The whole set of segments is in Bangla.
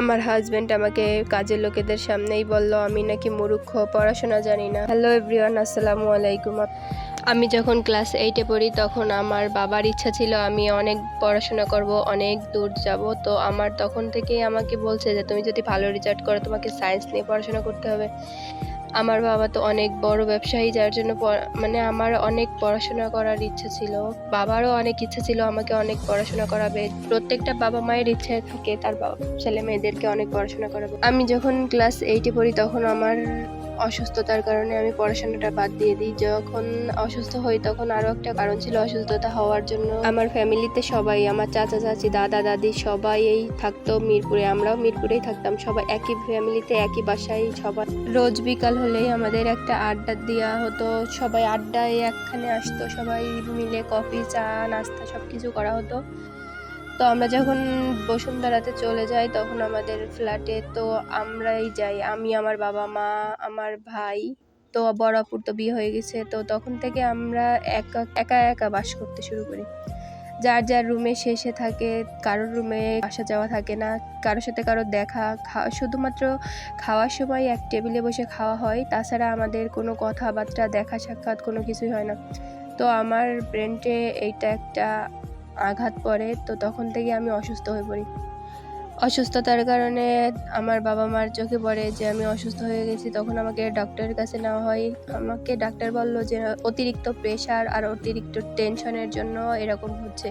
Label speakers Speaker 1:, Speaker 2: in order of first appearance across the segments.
Speaker 1: আমার হাজব্যান্ড আমাকে কাজের লোকেদের সামনেই বলল, আমি নাকি মূর্খ, পড়াশোনা জানি না। হ্যালো এভরিওয়ান আসসালামু আলাইকুম। আমি যখন ক্লাস এইটে পড়ি, তখন আমার বাবার ইচ্ছা ছিল, আমি অনেক পড়াশোনা করব, অনেক দূর যাব। তো আমার তখন থেকেই আমাকে বলছে যে, তুমি যদি ভালো রেজাল্ট করো, তোমাকে সায়েন্স নিয়ে পড়াশোনা করতে হবে। আমার বাবা তো অনেক বড় ব্যবসায়ী, যার জন্য মানে আমার অনেক পড়াশোনা করার ইচ্ছা ছিল। বাবারও অনেক ইচ্ছা ছিল আমাকে অনেক পড়াশোনা করাবে। প্রত্যেকটা বাবা মায়ের ইচ্ছে থাকে তার ছেলে মেয়েদেরকে অনেক পড়াশোনা করাবে। আমি যখন ক্লাস এইটে পড়ি, তখন আমার অসুস্থতার কারণে আমি পড়াশোনাটা বাদ দিয়ে দিই। যখন অসুস্থ হই তখন আরও একটা কারণ ছিল অসুস্থতা হওয়ার জন্য। আমার ফ্যামিলিতে সবাই, আমার চাচা, চাচি, দাদা, দাদি সবাই এই থাকতো মিরপুরে। আমরাও মিরপুরেই থাকতাম। সবাই একই ফ্যামিলিতে, একই বাসায় সবাই। রোজ বিকাল হলেই আমাদের একটা আড্ডা দেওয়া হতো। সবাই আড্ডায় একখানে আসতো। সবাই মিলে কফি, চা, নাস্তা সব কিছু করা হতো। তো আমরা যখন বসুন্ধরাতে চলে যাই, তখন আমাদের ফ্ল্যাটে তো আমরাই যাই। আমি, আমার বাবা মা, আমার ভাই, তো বড় তো বিয়ে হয়ে গেছে। তো তখন থেকে আমরা একা একা একা বাস করতে শুরু করি। যার যার রুমে শেষে থাকে, কারোর রুমে আসা যাওয়া থাকে না, কারোর সাথে কারোর দেখা, খাওয়া, শুধুমাত্র খাওয়ার সময় এক টেবিলে বসে খাওয়া হয়। তাছাড়া আমাদের কোনো কথাবার্তা, দেখা, সাক্ষাৎ কোনো কিছুই হয় না। তো আমার ব্রেনটে এইটা একটা আঘাত পড়ে তো তখন থেকে আমি অসুস্থ হয়ে পড়ি। অসুস্থতার কারণে আমার বাবা মার চোখে পড়ে যে আমি অসুস্থ হয়ে গেছি, তখন আমাকে ডক্টরের কাছে নেওয়া হয়। আমাকে ডাক্তার বলল যে, অতিরিক্ত প্রেশার আর অতিরিক্ত টেনশনের জন্য এরকম হচ্ছে।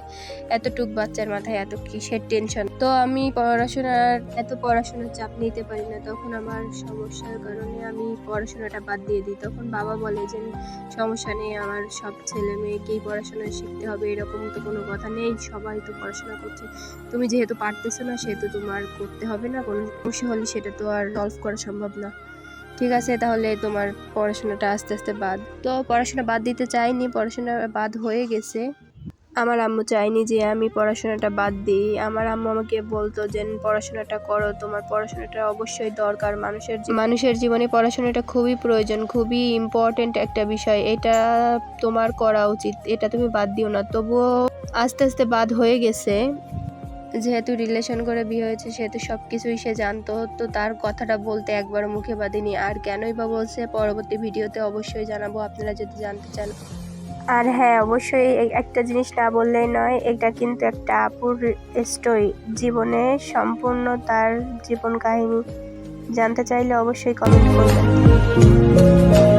Speaker 1: এতটুক বাচ্চার মাথায় এত কিসের টেনশন তো আমি পড়াশোনার, এত পড়াশোনার চাপ নিতে পারি না। তখন আমার সমস্যার কারণে আমি পড়াশোনাটা বাদ দিয়ে দিই। তখন বাবা বলে যে, সমস্যা নেই, আমার সব ছেলে মেয়েকেই পড়াশোনা শিখতে হবে। এরকম তো কোনো কথা নেই, সবাই তো পড়াশোনা করছে। তুমি যেহেতু পারতেছো না, সেহেতু তোমার করতে হবে না, কোনো সমস্যা হলে সেটা তো আর সলভ করা সম্ভব না। ঠিক আছে, তাহলে তোমার পড়াশোনাটা আস্তে আস্তে বাদ। তো পড়াশোনা বাদ দিতে চাইনি, পড়াশোনা বাদ হয়ে গেছে। আমার আম্মু চাইনি যে আমি পড়াশোনাটা বাদ দিই। আমার আম্মু আমাকে বলতো যে, পড়াশোনাটা করো, তোমার পড়াশোনাটা অবশ্যই দরকার। মানুষের মানুষের জীবনে পড়াশোনাটা খুবই প্রয়োজন, খুবই ইম্পর্টেন্ট একটা বিষয়। এটা তোমার করা উচিত। এটা তুমি বাদ দিও না। তবুও আস্তে আস্তে বাদ হয়ে গেছে। যেহেতু রিলেশন করে বিয়ে হয়েছে, সেহেতু সব কিছুই সে জানতো। তো তার কথাটা বলতে একবার মুখে বাঁধিনি। আর কেনই বা বলছে, পরবর্তী ভিডিওতে অবশ্যই জানাব। আপনারা যদি জানতে চান। আর হ্যাঁ অবশ্যই একটা জিনিস না বললেই নয়, এটা কিন্তু একটা আপুর স্টোরি জীবনে সম্পূর্ণ তার জীবন কাহিনী। জানতে চাইলে অবশ্যই কমেন্ট করবেন।